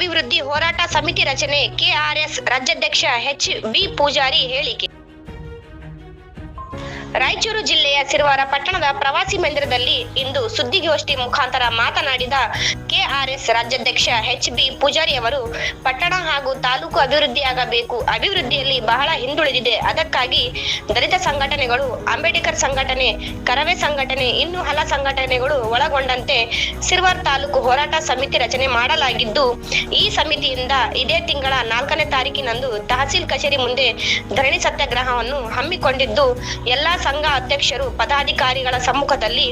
ಅಭಿವೃದ್ಧಿ ಹೋರಾಟ ಸಮಿತಿ ರಚನೆ ಕೆಆರ್ಎಸ್ ರಾಜ್ಯಾಧ್ಯಕ್ಷ ಎಚ್ ಬಿ ಪೂಜಾರಿ ಹೇಳಿಕೆ. ರಾಯಚೂರು ಜಿಲ್ಲೆಯ ಸಿರುವಾರ ಪಟ್ಟಣದ ಪ್ರವಾಸಿ ಮಂದಿರದಲ್ಲಿ ಇಂದು ಸುದ್ದಿಗೋಷ್ಠಿ ಮುಖಾಂತರ ಮಾತನಾಡಿದ ಕೆಆರ್ಎಸ್ ರಾಜ್ಯಾಧ್ಯಕ್ಷ ಎಚ್ ಬಿ ಪೂಜಾರಿ ಅವರು, ಪಟ್ಟಣ ಹಾಗೂ ತಾಲೂಕು ಅಭಿವೃದ್ಧಿಯಾಗಬೇಕು. ಅಭಿವೃದ್ಧಿಯಲ್ಲಿ ಬಹಳ ಹಿಂದುಳಿದಿದೆ. ಅದಕ್ಕಾಗಿ ದಲಿತ ಸಂಘಟನೆಗಳು, ಅಂಬೇಡ್ಕರ್ ಸಂಘಟನೆ, ಕರವೇ ಸಂಘಟನೆ, ಇನ್ನೂ ಹಲ ಸಂಘಟನೆಗಳು ಒಳಗೊಂಡಂತೆ ಸಿರ್ವಾರ್ ತಾಲೂಕು ಹೋರಾಟ ಸಮಿತಿ ರಚನೆ ಮಾಡಲಾಗಿದ್ದು, ಈ ಸಮಿತಿಯಿಂದ ಇದೇ ತಿಂಗಳ ನಾಲ್ಕನೇ ತಾರೀಕಿನಂದು ತಹಸೀಲ್ ಕಚೇರಿ ಮುಂದೆ ಧರಣಿ ಸತ್ಯಾಗ್ರಹವನ್ನು ಹಮ್ಮಿಕೊಂಡಿದ್ದು, ಎಲ್ಲಾ ಸಂಘ ಅಧ್ಯಕ್ಷರು, ಪದಾಧಿಕಾರಿಗಳ ಸಮ್ಮುಖದಲ್ಲಿ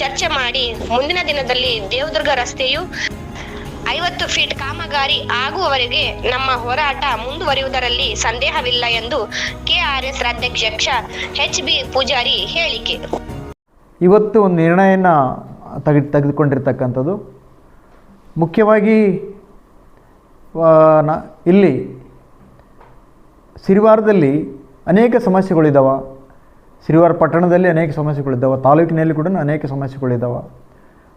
ಚರ್ಚೆ ಮಾಡಿ ಮುಂದಿನ ದಿನದಲ್ಲಿ ದೇವದುರ್ಗ ರಸ್ತೆಯು ಐವತ್ತು ಫೀಟ್ ಕಾಮಗಾರಿ ಆಗುವವರೆಗೆ ನಮ್ಮ ಹೋರಾಟ ಮುಂದುವರಿಯುವುದರಲ್ಲಿ ಸಂದೇಹವಿಲ್ಲ ಎಂದು ಕೆಆರ್ಎಸ್ ರಾಜ್ಯಾಧ್ಯಕ್ಷ ಎಚ್ ಬಿ ಪೂಜಾರಿ ಹೇಳಿಕೆ. ಇವತ್ತು ಒಂದು ನಿರ್ಣಯನ ತೆಗೆ ತೆಗೆದುಕೊಂಡಿರ್ತಕ್ಕಂಥದ್ದು. ಮುಖ್ಯವಾಗಿ ಇಲ್ಲಿ ಸಿರಿವಾರದಲ್ಲಿ ಅನೇಕ ಸಮಸ್ಯೆಗಳಿದ್ದಾವೆ ಸಿರಿವಾರ ಪಟ್ಟಣದಲ್ಲಿ ಅನೇಕ ಸಮಸ್ಯೆಗಳಿದ್ದಾವೆ ತಾಲೂಕಿನಲ್ಲಿ ಕೂಡ ಅನೇಕ ಸಮಸ್ಯೆಗಳಿದ್ದಾವೆ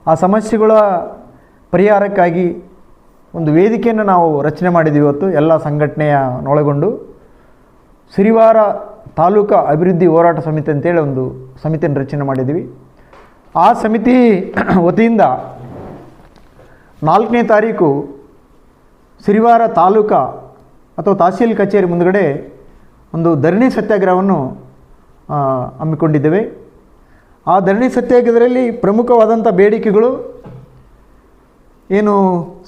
ಆ ಸಮಸ್ಯೆಗಳ ಪರಿಹಾರಕ್ಕಾಗಿ ಒಂದು ವೇದಿಕೆಯನ್ನು ನಾವು ರಚನೆ ಮಾಡಿದ್ದೀವಿ ಇವತ್ತು, ಎಲ್ಲ ಸಂಘಟನೆಯನ್ನೊಳಗೊಂಡು ಶ್ರೀವಾರ ತಾಲೂಕಾ ಅಭಿವೃದ್ಧಿ ಹೋರಾಟ ಸಮಿತಿ ಅಂತೇಳಿ ಒಂದು ಸಮಿತಿಯನ್ನು ರಚನೆ ಮಾಡಿದ್ದೀವಿ. ಆ ಸಮಿತಿ ವತಿಯಿಂದ ನಾಲ್ಕನೇ ತಾರೀಕು ಶ್ರೀವಾರ ತಾಲೂಕಾ ಅಥವಾ ತಹಸೀಲ್ ಕಚೇರಿ ಮುಂದುಗಡೆ ಒಂದು ಧರಣಿ ಸತ್ಯಾಗ್ರಹವನ್ನು ಹಮ್ಮಿಕೊಂಡಿದ್ದೇವೆ. ಆ ಧರಣಿ ಸತ್ಯಾಗ್ರಹದಲ್ಲಿ ಪ್ರಮುಖವಾದಂಥ ಬೇಡಿಕೆಗಳು ಏನು?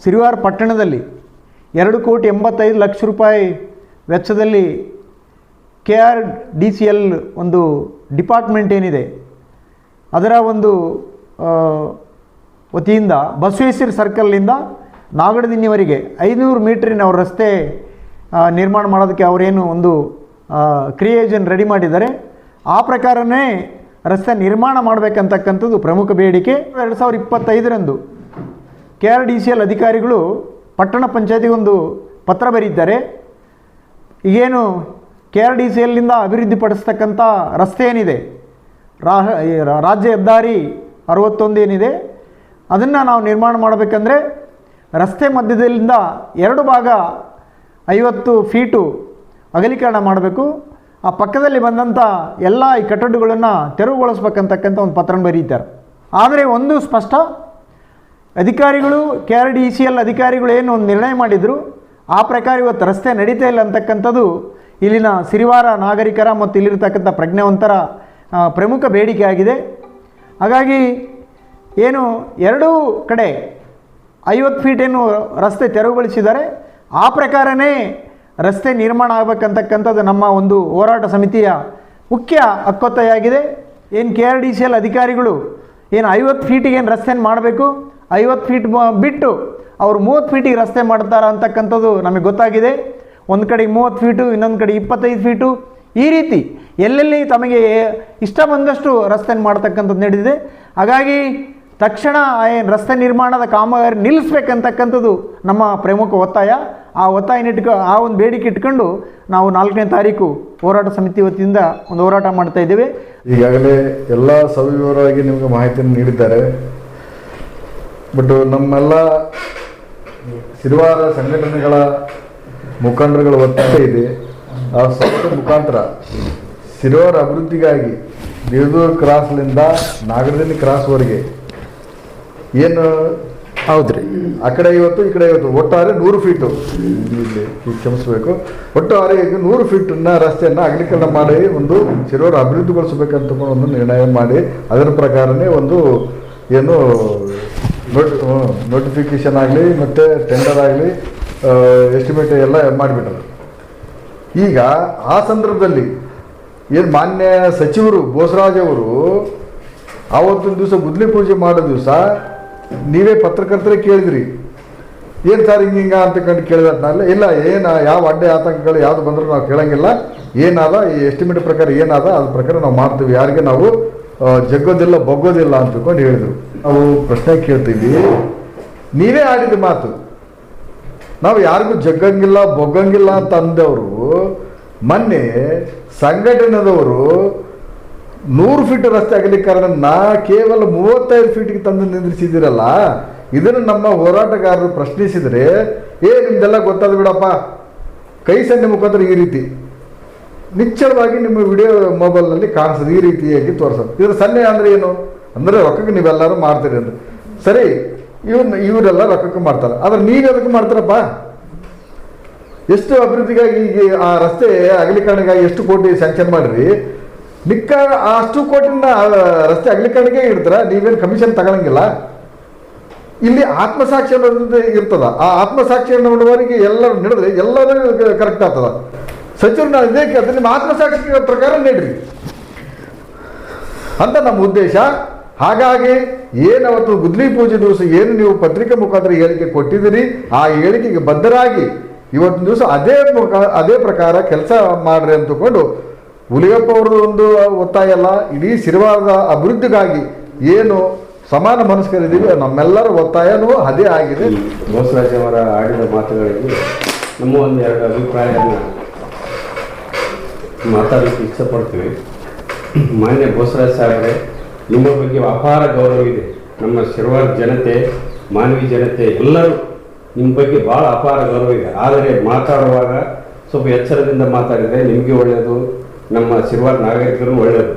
ಸಿರಿವಾರ ಪಟ್ಟಣದಲ್ಲಿ ಎರಡು ಕೋಟಿ ಎಂಬತ್ತೈದು ಲಕ್ಷ ರೂಪಾಯಿ ವೆಚ್ಚದಲ್ಲಿ K R D C L ಒಂದು ಡಿಪಾರ್ಟ್ಮೆಂಟ್ ಏನಿದೆ, ಅದರ ಒಂದು ವತಿಯಿಂದ ಬಸವೇಶ್ವರ ಸರ್ಕಲ್ನಿಂದ ನಾಗಡದಿನ್ನಿವರೆಗೆ ಐನೂರು ಮೀಟ್ರಿನ ಅವ್ರ ರಸ್ತೆ ನಿರ್ಮಾಣ ಮಾಡೋದಕ್ಕೆ ಅವರೇನು ಒಂದು ಕ್ರಿಯೇಜನ್ ರೆಡಿ ಮಾಡಿದ್ದಾರೆ. ಆ ಪ್ರಕಾರನೇ ರಸ್ತೆ ನಿರ್ಮಾಣ ಮಾಡಬೇಕಂತಕ್ಕಂಥದ್ದು ಪ್ರಮುಖ ಬೇಡಿಕೆ. ಎರಡು ಸಾವಿರದ ಇಪ್ಪತ್ತೈದರಂದು K R D C L ಅಧಿಕಾರಿಗಳು ಪಟ್ಟಣ ಪಂಚಾಯತಿಗೆ ಒಂದು ಪತ್ರ ಬರೀತಾರೆ ಈಗೇನು ಕೆ ಆರ್ ಡಿ ಸಿ ಎಲ್ನಿಂದ ಅಭಿವೃದ್ಧಿಪಡಿಸ್ತಕ್ಕಂಥ ರಸ್ತೆ ಏನಿದೆ ರಾಜ್ಯ ಹೆದ್ದಾರಿ ಅರವತ್ತೊಂದು ಏನಿದೆ? ಅದನ್ನು ನಾವು ನಿರ್ಮಾಣ ಮಾಡಬೇಕಂದ್ರೆ ರಸ್ತೆ ಮಧ್ಯದಲ್ಲಿಂದ ಎರಡು ಭಾಗ ಐವತ್ತು ಫೀಟು ಅಗಲೀಕರಣ ಮಾಡಬೇಕು. ಆ ಪಕ್ಕದಲ್ಲಿ ಬಂದಂಥ ಎಲ್ಲ ಈ ಕಟ್ಟಡಗಳನ್ನು ತೆರವುಗೊಳಿಸ್ಬೇಕಂತಕ್ಕಂಥ ಒಂದು ಪತ್ರ ಬರೀತಾರೆ. ಆದರೆ ಒಂದು ಸ್ಪಷ್ಟ, ಅಧಿಕಾರಿಗಳು, K R D C L ಅಧಿಕಾರಿಗಳು ಏನು ಒಂದು ನಿರ್ಣಯ ಮಾಡಿದರು, ಆ ಪ್ರಕಾರ ಇವತ್ತು ರಸ್ತೆ ನಡೀತಾ ಇಲ್ಲ ಅಂತಕ್ಕಂಥದ್ದು ಇಲ್ಲಿನ ಸಿರಿವಾರ ನಾಗರಿಕರ ಮತ್ತು ಇಲ್ಲಿರ್ತಕ್ಕಂಥ ಪ್ರಜ್ಞಾವಂತರ ಪ್ರಮುಖ ಬೇಡಿಕೆ ಆಗಿದೆ. ಹಾಗಾಗಿ ಏನು ಎರಡೂ ಕಡೆ ಐವತ್ತು ಫೀಟ್ ಏನು ರಸ್ತೆ ತೆರವುಗೊಳಿಸಿದ್ದಾರೆ. ಆ ಪ್ರಕಾರನೇ ರಸ್ತೆ ನಿರ್ಮಾಣ ಆಗಬೇಕಂತಕ್ಕಂಥದ್ದು ನಮ್ಮ ಒಂದು ಹೋರಾಟ ಸಮಿತಿಯ ಮುಖ್ಯ ಅಕ್ಕೊತ್ತೆಯಾಗಿದೆ. ಏನು K R D C L ಅಧಿಕಾರಿಗಳು ಏನು ಐವತ್ತು ಫೀಟಿಗೆ ಏನು ರಸ್ತೆಯನ್ನು ಮಾಡಬೇಕು? ಐವತ್ತು ಫೀಟ್ ಬಿಟ್ಟು ಅವರು ಮೂವತ್ತು ಫೀಟಿಗೆ ರಸ್ತೆ ಮಾಡ್ತಾರ ಅಂತಕ್ಕಂಥದ್ದು ನಮಗೆ ಗೊತ್ತಾಗಿದೆ. ಒಂದು ಕಡೆಗೆ ಮೂವತ್ತು ಫೀಟು ಇನ್ನೊಂದು ಕಡೆ ಇಪ್ಪತ್ತೈದು ಫೀಟು ಈ ರೀತಿ ಎಲ್ಲೆಲ್ಲಿ ತಮಗೆ ಇಷ್ಟ ಬಂದಷ್ಟು ರಸ್ತೆಯನ್ನು ಮಾಡ್ತಕ್ಕಂಥದ್ದು ನಡೆದಿದೆ. ಹಾಗಾಗಿ ತಕ್ಷಣ ಏನು ರಸ್ತೆ ನಿರ್ಮಾಣದ ಕಾಮಗಾರಿ ನಿಲ್ಲಿಸ್ಬೇಕಂತಕ್ಕಂಥದ್ದು ನಮ್ಮ ಪ್ರಮುಖ ಒತ್ತಾಯ. ಆ ಒತ್ತಾಯನ ಇಟ್ಕೊ, ಆ ಒಂದು ಬೇಡಿಕೆ ಇಟ್ಕೊಂಡು ನಾವು ನಾಲ್ಕನೇ ತಾರೀಕು ಹೋರಾಟ ಸಮಿತಿ ವತಿಯಿಂದ ಒಂದು ಹೋರಾಟ ಮಾಡ್ತಾ ಇದ್ದೇವೆ. ಈಗಾಗಲೇ ಎಲ್ಲ ಸವಿವರವಾಗಿ ನಿಮಗೆ ಮಾಹಿತಿಯನ್ನು ನೀಡಿದ್ದಾರೆ. ಬಟ್ ನಮ್ಮೆಲ್ಲ ಸಿರಿವಾರ ಸಂಘಟನೆಗಳ ಮುಖಂಡರುಗಳ ಒತ್ತಾಯ ಇದೆ. ಆ ಸಂಸ್ಥೆ ಮುಖಾಂತರ ಸಿರಿವಾರ ಅಭಿವೃದ್ಧಿಗಾಗಿ ದೇವದೂರ್ ಕ್ರಾಸ್ಲಿಂದ ನಾಗರದಲ್ಲಿ ಕ್ರಾಸ್ವರೆಗೆ ಏನು? ಹೌದ್ರಿ. ಆ ಕಡೆ ಇವತ್ತು ಈ ಕಡೆ ಐವತ್ತು. ಒಟ್ಟಾರೆ ನೂರು ಫೀಟು ಇಲ್ಲಿ ಕ್ಷಮಿಸಬೇಕು ಒಟ್ಟಾರೆ ಈಗ ನೂರು ಫೀಟನ್ನ ರಸ್ತೆಯನ್ನು ಅಗಲೀಕರಣ ಮಾಡಿ ಒಂದು ಸಿರೋರ ಅಭಿವೃದ್ಧಿಗೊಳಿಸಬೇಕಂತ ಒಂದು ನಿರ್ಣಯ ಮಾಡಿ ಅದರ ಪ್ರಕಾರನೇ ಒಂದು ಏನು ನೋಟ್ ನೋಟಿಫಿಕೇಶನ್ ಆಗಲಿ ಮತ್ತು ಟೆಂಡರ್ ಆಗಲಿ ಎಸ್ಟಿಮೇಟ್ ಎಲ್ಲ ಮಾಡಿಬಿಟ್ಟರು ಈಗ ಆ ಸಂದರ್ಭದಲ್ಲಿ ಏನು ಮಾನ್ಯ ಸಚಿವರು ಬೋಸರಾಜ್ ಅವರು ಆವತ್ತಿನ ದಿವಸ ಗುದ್ಲಿ ಪೂಜೆ ಮಾಡೋ ದಿವಸ ನೀವೇ ಪತ್ರಕರ್ತರೇ ಕೇಳಿದ್ರಿ. ಏನು ಸರ್ ಹಿಂಗೆ ಹಿಂಗ ಅಂತಕೊಂಡು ಅಲ್ಲ ಇಲ್ಲ, ಏನು ಯಾವ ಅಡ್ಡೆ ಆತಂಕಗಳು ಯಾವ್ದು ಬಂದರೂ ನಾವು ಕೇಳಂಗಿಲ್ಲ. ಏನಾದ, ಈ ಎಸ್ಟಿಮೇಟ್ ಪ್ರಕಾರ ಏನಾದ ಅದ್ರ ಪ್ರಕಾರ ನಾವು ಮಾಡ್ತೀವಿ. ಯಾರಿಗೆ ನಾವು ಜಗ್ಗೋದಿಲ್ಲ, ಬಗ್ಗೋದಿಲ್ಲ ಅಂತ ಹೇಳಿದರು ಹೇಳಿದ್ರು. ನಾವು ಪ್ರಶ್ನೆ ಕೇಳ್ತೀವಿ. ನೀವೇ ಆಡಿದ ಮಾತು. ನಾವು ಯಾರಿಗೂ ಜಗ್ಗಂಗಿಲ್ಲ, ಬೊಗ್ಗಂಗಿಲ್ಲ ಅಂತ ಅಂದವರು, ಮೊನ್ನೆ ಸಂಘಟನೆದವರು ನೂರು ಫೀಟ್ ರಸ್ತೆ ಅಗಲೀಕರಣನ ಕೇವಲ ಮೂವತ್ತೈದು ಫೀಟ್ಗೆ ತಂದು ನಿಂದ್ರಿಸಿದ್ದೀರಲ್ಲ? ಇದನ್ನು ನಮ್ಮ ಹೋರಾಟಗಾರರು ಪ್ರಶ್ನಿಸಿದರೆ, ಏ, ನಿಮ್ದೆಲ್ಲ ಗೊತ್ತಾದ ಬಿಡಪ್ಪ. ಕೈ ಸನ್ನೆ ಮುಖಾಂತರ ಈ ರೀತಿ. ನಿಚ್ಚಳವಾಗಿ ನಿಮ್ಮ ವಿಡಿಯೋ ಮೊಬೈಲ್ನಲ್ಲಿ ಕಾಣಿಸೋದು ಈ ರೀತಿಯಾಗಿ ತೋರಿಸೋದು? ಇದರ ಸನ್ನೆ ಅಂದರೆ ಏನು? ಅಂದರೆ ರೊಕ್ಕಕ್ಕೆ ನೀವೆಲ್ಲರೂ ಮಾಡ್ತೀರಿ ಅಂದ್ರೆ. ಸರಿ, ಇವ್ನ, ಇವರೆಲ್ಲ ರೊಕ್ಕಕ್ಕೆ ಮಾಡ್ತಾರೆ ಆದರೆ ನೀವು ಅದಕ್ಕೆ ಮಾಡ್ತಾರಪ್ಪ ಎಷ್ಟು ಅಭಿವೃದ್ಧಿಗಾಗಿ ಈಗ ಆ ರಸ್ತೆ ಅಗಲೀಕರಣಗಾಗಿ ಎಷ್ಟು ಕೋಟಿ ಸ್ಯಾಂಕ್ಷನ್ ಮಾಡಿರಿ? ಮಿಕ್ಕ ಅಷ್ಟು ಕೋಟಿನ ರಸ್ತೆ ಅಗಲೀಕರಣಕ್ಕೆ ಇಡ್ತಾರ ನೀವೇನು ಕಮಿಷನ್ ತಗೊಳಂಗಿಲ್ಲ. ಇಲ್ಲಿ ಆತ್ಮಸಾಕ್ಷಿ ಅನ್ನೋದು ಇರ್ತದ. ಆ ಆತ್ಮಸಾಕ್ಷಿ ಅನ್ನೋವರಿಗೆ ಎಲ್ಲರೂ ನಡೆದ್ರೆ ಎಲ್ಲರೂ ಕರೆಕ್ಟ್ ಆಗ್ತದ. ಸಚಿವರು ನಾನು ಇದೇ ಕೇಳ್ತಾರೆ ನಿಮ್ಮ ಆತ್ಮಸಾಕ್ಷಿ ಪ್ರಕಾರ ನೀಡ್ರಿ. ಅಂತ ನಮ್ಮ ಉದ್ದೇಶ. ಹಾಗಾಗಿ ಏನವತ್ತು ಗುದ್ಲಿ ಪೂಜೆ ದಿವಸ ಏನು ನೀವು ಪತ್ರಿಕೆ ಮುಖಾಂತರ ಹೇಳಿಕೆ ಕೊಟ್ಟಿದ್ದೀರಿ, ಆ ಹೇಳಿಕೆಗೆ ಬದ್ಧರಾಗಿ ಇವತ್ತಿನ ದಿವಸ ಅದೇ ಅದೇ ಪ್ರಕಾರ ಕೆಲಸ ಮಾಡ್ರಿ ಅಂತಕೊಂಡು ಹುಲಿಯಪ್ಪ ಅವ್ರದ್ದು ಒಂದು ಒತ್ತಾಯ ಅಲ್ಲ, ಇಡೀ ಸಿರಿವಾರದ ಅಭಿವೃದ್ಧಿಗಾಗಿ ಏನು ಸಮಾನ ಮನಸ್ಕರಿದ್ದೀವಿ, ನಮ್ಮೆಲ್ಲರ ಒತ್ತಾಯನೂ ಅದೇ ಆಗಿದೆ. ಬೋಸರಾಜ್ ಅವರ ಆಡಿದ ಮಾತುಗಳಿಗೆ ನಮ್ಮ ಒಂದು ಎರಡು ಅಭಿಪ್ರಾಯವನ್ನು ಮಾತಾಡಲಿಕ್ಕೆ ಇಷ್ಟಪಡ್ತೀವಿ. ಮಾನ್ಯ ಬೋಸರಾಜ್ ಸಾಹೇಬ್ರೆ, ನಿಮ್ಮ ಬಗ್ಗೆ ಅಪಾರ ಗೌರವ ಇದೆ. ನಮ್ಮ ಶಿರವಾರ ಜನತೆ, ಮಾನವಿ ಜನತೆ ಎಲ್ಲರೂ ನಿಮ್ಮ ಬಗ್ಗೆ ಭಾಳ ಅಪಾರ ಗೌರವ ಇದೆ. ಆದರೆ ಮಾತಾಡುವಾಗ ಸ್ವಲ್ಪ ಎಚ್ಚರದಿಂದ ಮಾತಾಡಿದರೆ ನಿಮಗೆ ಒಳ್ಳೆಯದು ನಮ್ಮ ಶಿರವಾರ ನಾಗರಿಕರು ಒಳ್ಳೆಯದು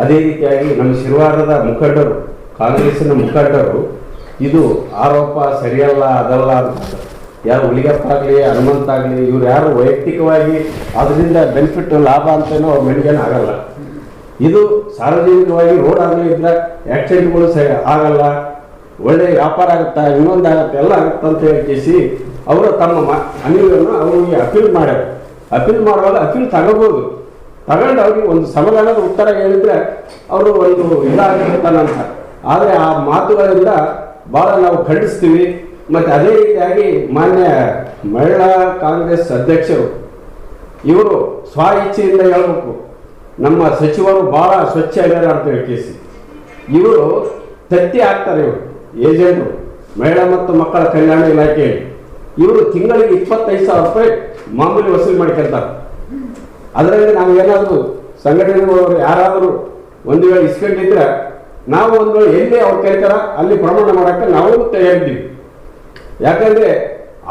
ಅದೇ ರೀತಿಯಾಗಿ ನಮ್ಮ ಶಿರವಾರದ ಮುಖಂಡರು, ಕಾಂಗ್ರೆಸ್ಸಿನ ಮುಖಂಡರು, ಇದು ಆರೋಪ ಸರಿಯಲ್ಲ, ಅದಲ್ಲ ಅಂತ. ಯಾರು ಹುಲಿಗಪ್ಪ ಆಗಲಿ ಹನುಮಂತ ಆಗಲಿ ಇವ್ರು ಯಾರು ವೈಯಕ್ತಿಕವಾಗಿ ಅದರಿಂದ ಬೆನಿಫಿಟ್, ಲಾಭ ಅಂತೇನೋ ಅವ್ರ ಮೆಣಿಗೇನು ಆಗಲ್ಲ. ಇದು ಸಾರ್ವಜನಿಕವಾಗಿ ರೋಡ್ ಆಗಲಿ ಇದ್ರ ಆಕ್ಸಿಡೆಂಟ್ಗಳು ಸರಿ ಆಗಲ್ಲ, ಒಳ್ಳೆ ವ್ಯಾಪಾರ ಆಗುತ್ತಾ, ಇನ್ನೊಂದು ಆಗುತ್ತೆ, ಎಲ್ಲ ಆಗುತ್ತೆ ಅಂತ ಹೇಳಿ ಕೇಸಿ ಅವರು ತಮ್ಮ ಅನಿಲನ್ನು ಅವರಿಗೆ ಅಪೀಲ್ ಮಾಡ್ಯಾರ. ಅಪೀಲ್ ಮಾಡುವಾಗ ಅಪೀಲ್ ತಗೋಬೋದು. ತಗೊಂಡು ಅವ್ರಿಗೆ ಒಂದು ಸಮಾಧಾನದ ಉತ್ತರ ಹೇಳಿದ್ರೆ ಅವರು ಒಂದು ಇದಾಗಿರ್ತಾನಂತ ಆದರೆ ಆ ಮಾತುಗಳಿಂದ ಭಾಳ ನಾವು ಖಂಡಿಸ್ತೀವಿ. ಮತ್ತು ಅದೇ ರೀತಿಯಾಗಿ ಮಾನ್ಯ ಮಹಿಳಾ ಕಾಂಗ್ರೆಸ್ ಅಧ್ಯಕ್ಷರು, ಇವರು ಸ್ವ ಇಚ್ಛೆಯಿಂದ ಹೇಳಬೇಕು. ನಮ್ಮ ಸಚಿವರು ಬಹಳ ಸ್ವಚ್ಛ ಆಗ್ಯಾರ ಅಂತ ಹೇಳಿ ಕೇಸಿ ಇವರು ತತ್ತಿ ಆಗ್ತಾರೆ ಇವರು ಏಜೆಂಟರು ಮಹಿಳಾ ಮತ್ತು ಮಕ್ಕಳ ಕಲ್ಯಾಣ ಇಲಾಖೆ. ಇವರು ತಿಂಗಳಿಗೆ ಇಪ್ಪತ್ತೈದು ಸಾವಿರ ರೂಪಾಯಿ ಮಾಮೂಲಿ ವಸೂಲಿ ಮಾಡ್ಕೊಂತಾರೆ. ಅದರಲ್ಲಿ ನಾವು ಏನಾದರೂ ಸಂಘಟನೆಗಳವರು ಯಾರಾದರೂ ಒಂದು ವೇಳೆ ಇಸ್ಕೊಂಡಿದ್ರೆ ನಾವು ಒಂದು ವೇಳೆ ಎಲ್ಲಿ ಅವ್ರು ಕರೀತಾರ ಅಲ್ಲಿ ಪ್ರಮಾಣ ಮಾಡಕ್ಕೆ ನಾವು ತಯಾರಿದ್ದೀವಿ. ಯಾಕಂದರೆ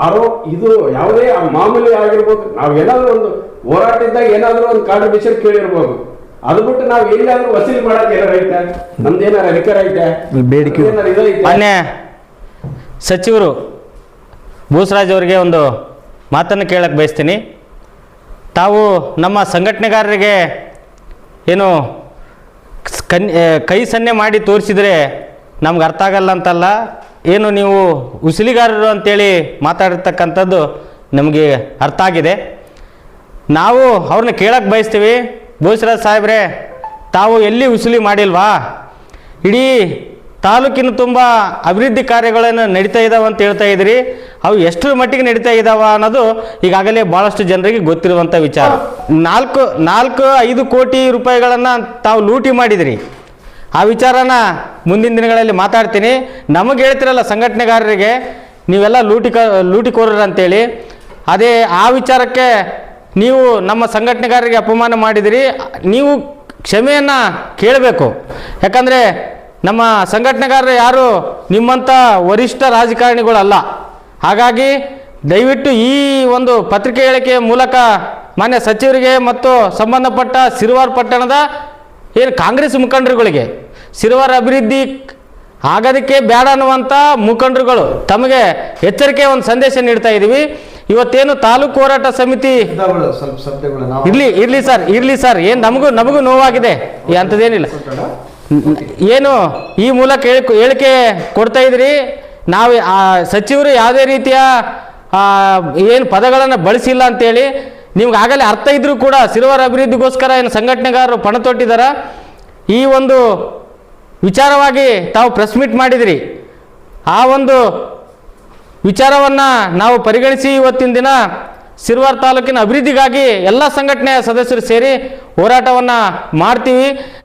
ಆರೋ ಇದು ಯಾವುದೇ ಆ ಮಾಮೂಲಿ ಆಗಿರ್ಬೋದು ನಾವು ಏನಾದರೂ ಒಂದು ಹೋರಾಟ ಇದ್ದಾಗ ಏನಾದರೂ ಒಂದು ಕಾಂಟ್ರಿಬ್ಯೂಷನ್ ಕೇಳಿರ್ಬೋದು. ಅದು ಬಿಟ್ಟು ನಾವು ಎಲ್ಲಾದರೂ ವಸೂಲಿ ಮಾಡಕ್ಕೆ ಏನಾರ ಐತೆ? ನಮ್ದೇನಾರ ಅಧಿಕಾರ ಐತೆ? ಬೇಡಿಕೆ ಏನಾರ ಮಾನ್ಯ ಸಚಿವರು ಭೂಸರಾಜ್ ಅವರಿಗೆ ಒಂದು ಮಾತನ್ನು ಕೇಳಕ್ಕೆ ಬಯಸ್ತೀನಿ. ತಾವು ನಮ್ಮ ಸಂಘಟನೆಗಾರರಿಗೆ ಏನು ಕನ್ ಕೈ ಸನ್ನೆ ಮಾಡಿ ತೋರಿಸಿದರೆ ನಮ್ಗೆ ಅರ್ಥ ಆಗಲ್ಲ ಅಂತಲ್ಲ, ಏನು ನೀವು ಉಸಿಲಿಗಾರರು ಅಂತೇಳಿ ಮಾತಾಡಿರ್ತಕ್ಕಂಥದ್ದು ನಮಗೆ ಅರ್ಥ ಆಗಿದೆ. ನಾವು ಅವ್ರನ್ನ ಕೇಳಕ್ಕೆ ಬಯಸ್ತೀವಿ, ಬೋಸರಾಜ್ ಸಾಹೇಬ್ರೆ, ತಾವು ಎಲ್ಲಿ ಉಸಿಲಿ ಮಾಡಿಲ್ವಾ? ಇಡೀ ತಾಲೂಕಿನ ತುಂಬ ಅಭಿವೃದ್ಧಿ ಕಾರ್ಯಗಳನ್ನು ನಡೀತಾ ಇದ್ದಾವೆ ಅಂತ ಹೇಳ್ತಾ ಇದ್ದೀರಿ. ಅವು ಎಷ್ಟರ ಮಟ್ಟಿಗೆ ನಡೀತಾ ಇದ್ದಾವ ಅನ್ನೋದು ಈಗಾಗಲೇ ಭಾಳಷ್ಟು ಜನರಿಗೆ ಗೊತ್ತಿರುವಂಥ ವಿಚಾರ. ನಾಲ್ಕು ನಾಲ್ಕು, ಐದು ಕೋಟಿ ರೂಪಾಯಿಗಳನ್ನು ತಾವು ಲೂಟಿ ಮಾಡಿದಿರಿ. ಆ ವಿಚಾರನ ಮುಂದಿನ ದಿನಗಳಲ್ಲಿ ಮಾತಾಡ್ತೀನಿ. ನಮಗೆ ಹೇಳ್ತಿರಲ್ಲ ಸಂಘಟನೆಗಾರರಿಗೆ, ನೀವೆಲ್ಲ ಲೂಟಿ ಕ, ಲೂಟಿಕೋರರು ಅಂತೇಳಿ. ಅದೇ ಆ ವಿಚಾರಕ್ಕೆ ನೀವು ನಮ್ಮ ಸಂಘಟನೆಗಾರರಿಗೆ ಅಪಮಾನ ಮಾಡಿದಿರಿ. ನೀವು ಕ್ಷಮೆಯನ್ನು ಕೇಳಬೇಕು. ಯಾಕಂದರೆ ನಮ್ಮ ಸಂಘಟನೆಗಾರರು ಯಾರು? ನಿಮ್ಮಂಥ ವರಿಷ್ಠ ರಾಜಕಾರಣಿಗಳಲ್ಲ. ಹಾಗಾಗಿ ದಯವಿಟ್ಟು ಈ ಒಂದು ಪತ್ರಿಕೆ ಹೇಳಿಕೆಯ ಮೂಲಕ ಮಾನ್ಯ ಸಚಿವರಿಗೆ ಮತ್ತು ಸಂಬಂಧಪಟ್ಟ ಸಿರುವಾರ್ ಪಟ್ಟಣದ ಏನು ಕಾಂಗ್ರೆಸ್ ಮುಖಂಡರುಗಳಿಗೆ ಸಿರುವಾರ ಅಭಿವೃದ್ಧಿ ಆಗೋದಕ್ಕೆ ಬೇಡ ಅನ್ನುವಂಥ ಮುಖಂಡರುಗಳು ತಮಗೆ ಎಚ್ಚರಿಕೆ ಒಂದು ಸಂದೇಶ ನೀಡ್ತಾ ಇದ್ದೀವಿ. ಇವತ್ತೇನು ತಾಲೂಕು ಹೋರಾಟ ಸಮಿತಿ ಇರಲಿ ಇರ್ಲಿ ಸರ್ ಇರ್ಲಿ ಸರ್. ಏನು ನಮಗೂ ನಮಗೂ ನೋವಾಗಿದೆ. ಅಂತದೇನಿಲ್ಲ ಅಂಥದ್ದೇನಿಲ್ಲ. ಏನು ಈ ಮೂಲಕ ಹೇಳಿ ಹೇಳಿಕೆ ಕೊಡ್ತಾ ಇದ್ರಿ ನಾವು, ಆ ಸಚಿವರು ಯಾವುದೇ ರೀತಿಯ ಏನು ಪದಗಳನ್ನು ಬಳಸಿಲ್ಲ ಅಂತೇಳಿ ನಿಮ್ಗೆ ಆಗಲೇ ಅರ್ಥ ಇದ್ರೂ ಕೂಡ ಸಿರುವರ ಅಭಿವೃದ್ಧಿಗೋಸ್ಕರ ಏನು ಸಂಘಟನೆಗಾರರು ಪಣ ತೊಟ್ಟಿದ್ದಾರೆ ಈ ಒಂದು ವಿಚಾರವಾಗಿ ತಾವು ಪ್ರೆಸ್ ಮೀಟ್ ಮಾಡಿದಿರಿ. ಆ ಒಂದು ವಿಚಾರವನ್ನು ನಾವು ಪರಿಗಣಿಸಿ ಇವತ್ತಿನ ದಿನ ಸಿರುವಾರ್ ತಾಲೂಕಿನ ಅಭಿವೃದ್ಧಿಗಾಗಿ ಎಲ್ಲ ಸಂಘಟನೆಯ ಸದಸ್ಯರು ಸೇರಿ ಹೋರಾಟವನ್ನು ಮಾಡ್ತೀವಿ.